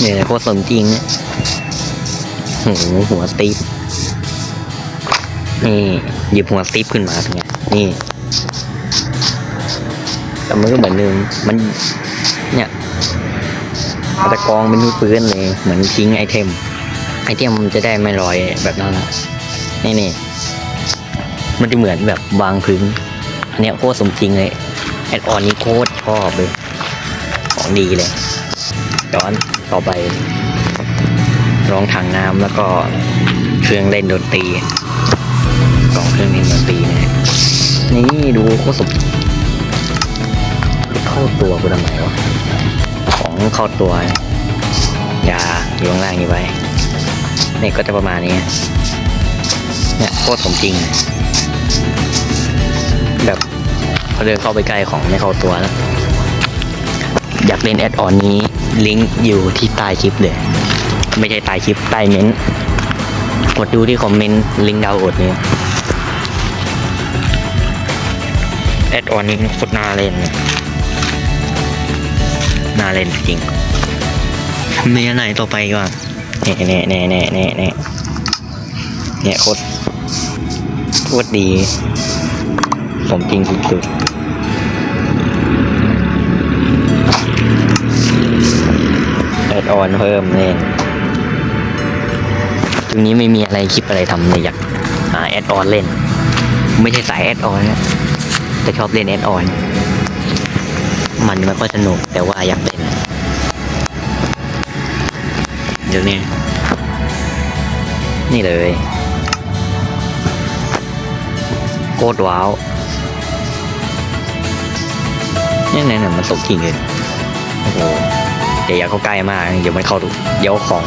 เนี่ยโคตรสมจริงเนี่ยโหหัวสตีฟนี่หยิบหัวสตีฟขึ้นมาเป็นไงนี่แต่มันก็เหมือนเดิมมันเนี่ยมันจะกองเป็นปืนเลย เหมือนทิ้งไอเทม ไอเทมมันจะได้ไม่ลอยแบบนั้นนะนี่นี่มันจะเหมือนแบบวางพื้นอันเนี้ยโคตรสมจริงเลยแอดออนนี้โคตรชอบเลย ของดีเลยย้อน ต่อไปรองถังน้ำแล้วก็เครื่องเล่นดนตรีสองเครื่องเล่นดนตรีนะนี่ดูโคตรสมเข้าตัวกูทำไมวะของเข้าตัว อยาอยู่ข้างล่างนี้ไว้นี่ก็จะประมาณนี้เนี่ยโคตรสมจริง แบบพอเดินเข้าไปใกล้ของไม่เข้าตัวแล้ว อยากเล่นแอดออนนี้ลิงก์อยู่ที่ใต้คลิปเลย ไม่ใช่ใต้คลิปใต้เม้นต์กดดูที่คอมเมนต์ลิงก์ดาวน์โหลดเนี่ยแอดออนนี้โคตรน่าเล่นน่าเล่นจริงมีอันไหนต่อไปก่อนเน่เน่เน่เน่เน่เน่เนี่ยโคตรโคตรดีผมจริงสุดๆ ดออนเพิ่มเล่นตรงนี้ไม่มีอะไรคลิปอะไรทำเลยอยากหาแอดออนเล่น ไม่ใช่สายแอดออนนะแต่ชอบเล่นแอดออน มันไม่ค่อยสนุกแต่ว่าอยากเล่นเดี๋ยวนี้นี่เลยโคตรว้าวนี่ยเนี่ยเนี่ยมันตกจริงเลยโอ้โห เดี๋ยวอย่าเข้าใกล้มาก เดี๋ยวมันเข้าดูเดี๋ยวของ